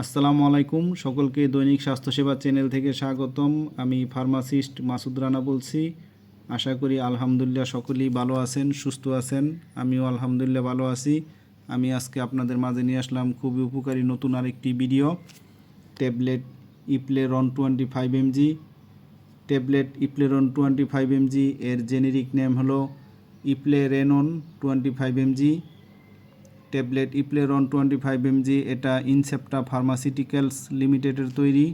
আসসালামু আলাইকুম, সকলকে দৈনিক স্বাস্থ্যসেবা চ্যানেল থেকে স্বাগতম। আমি ফার্মাসিস্ট মাসুদ রানা বলছি। আশা করি আলহামদুলিল্লাহ সকলেই ভালো আছেন, সুস্থ আছেন। আমিও আলহামদুলিল্লাহ ভালো আছি। আমি আজকে আপনাদের মাঝে নিয়ে আসলাম খুবই উপকারী নতুন আরেকটি video. Tablet Epleron twenty five MG. Tablet Epleron twenty five MG এর জেনেরিক নেম হলো eplerenone twenty five MG. Tablet Epleron twenty five MG, এটা ইনসেপ্টা ফার্মাসিউটিক্যালস লিমিটেডের তৈরি।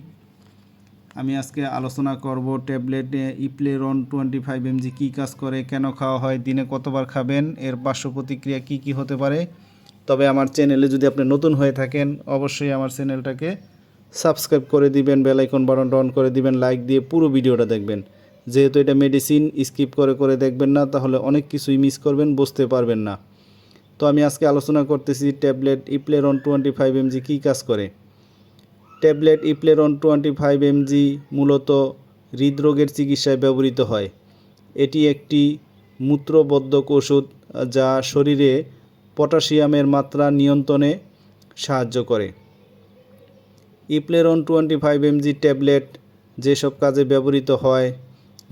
আমি আজকে আলোচনা করব tablet Epleron twenty five MG কী কাজ করে, কেন খাওয়া হয়, দিনে কতবার খাবেন, এর পার্শ্ব প্রতিক্রিয়া কী কী হতে পারে। তবে আমার চ্যানেলে যদি আপনি নতুন হয়ে থাকেন, অবশ্যই আমার চ্যানেলটাকে সাবস্ক্রাইব করে দিবেন, বেল আইকন বাটনটা অন করে দিবেন, লাইক দিয়ে পুরো ভিডিওটা দেখবেন। যেহেতু এটা মেডিসিন, স্কিপ করে করে দেখবেন না, তাহলে অনেক কিছুই মিস করবেন, বুঝতে পারবেন না। তো আমি আজকে আলোচনা করতেছি tablet Epleron twenty five MG কী কাজ করে। Tablet Epleron twenty five MG মূলত হৃদরোগের চিকিৎসায় ব্যবহৃত হয়। এটি একটি মূত্রবদ্ধক ওষুধ যা শরীরে পটাশিয়ামের মাত্রা নিয়ন্ত্রণে সাহায্য করে। Epleron twenty five MG tablet যেসব কাজে ব্যবহৃত হয়,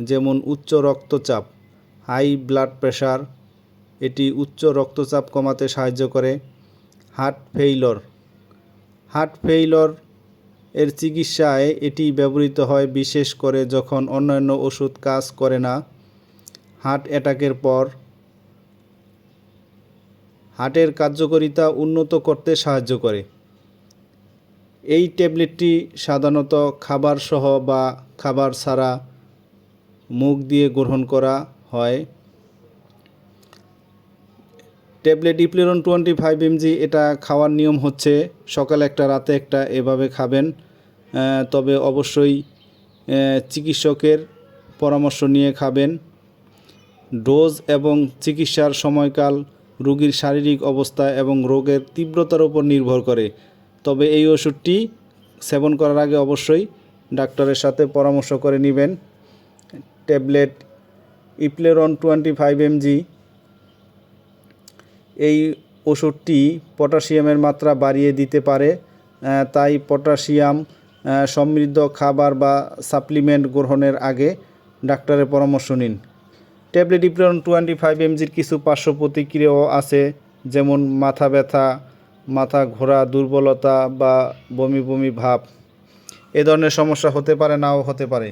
যেমন উচ্চ রক্তচাপ, হাই ব্লাড প্রেশার এটি উচ্চ রক্তচাপ কমাতে সাহায্য করে। Heart failure. হার্ট ফেইলর এর চিকিৎসায় এটি ব্যবহৃত হয় বিশেষ করে যখন অন্যান্য ওষুধ কাজ করে না। হার্ট অ্যাটাকের পর হার্টের কার্যকারিতা উন্নত করতে সাহায্য করে। এই ট্যাবলেটটি সাধারণত খাবার সহ বা খাবার ছাড়া মুখ দিয়ে গ্রহণ করা হয়। Tablet Epleron twenty five MG, এটা খাওয়ার নিয়ম হচ্ছে সকালে একটা, রাতে একটা, এভাবে খাবেন। তবে অবশ্যই চিকিৎসকের পরামর্শ নিয়ে খাবেন। ডোজ এবং চিকিৎসার সময়কাল রোগীর শারীরিক অবস্থা এবং রোগের তীব্রতার উপর নির্ভর করে। তবে এই ওষুধটি সেবন করার আগে অবশ্যই ডাক্তারের সাথে পরামর্শ করে নেবেন। Tablet Epleron twenty five MG এই ওষুধটি পটাশিয়ামের মাত্রা বাড়িয়ে দিতে পারে তাই পটাশিয়াম সমৃদ্ধ খাবার বা সাপ্লিমেন্ট গ্রহণের আগে ডাক্তারের পরামর্শ নিন। ট্যাবলেট ইপ্লন টোয়েন্টি ফাইভ এমজির কিছু পার্শ্ব প্রতিক্রিয়াও আছে, যেমন মাথা ব্যথা, মাথা ঘোরা, দুর্বলতা বা বমি বমি ভাব। এ ধরনের সমস্যা হতে পারে, নাও হতে পারে।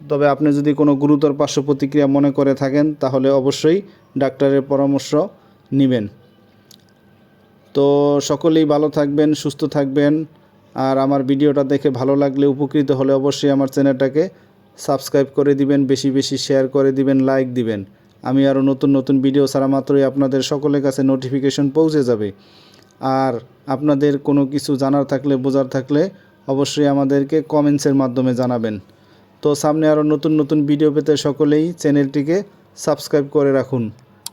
তবে আপনি যদি কোনো গুরুতর পার্শ্ব প্রতিক্রিয়া মনে করে থাকেন, তাহলে অবশ্যই ডাক্তারের পরামর্শ নেবেন। তো সকলেই ভালো থাকবেন, সুস্থ থাকবেন। আর আমার ভিডিওটা দেখে ভালো লাগলে, উপকৃত হলে অবশ্যই আমার চ্যানেলটাকে সাবস্ক্রাইব করে দিবেন, বেশি বেশি শেয়ার করে দিবেন, লাইক দিবেন। আমি আরও নতুন নতুন ভিডিও ছাড়া মাত্রই আপনাদের সকলের কাছে নোটিফিকেশন পৌঁছে যাবে। আর আপনাদের কোনো কিছু জানার থাকলে, বোঝার থাকলে অবশ্যই আমাদেরকে কমেন্টসের মাধ্যমে জানাবেন। তো সামনে আরও নতুন নতুন ভিডিও পেতে সকলেই চ্যানেলটিকে সাবস্ক্রাইব করে রাখুন।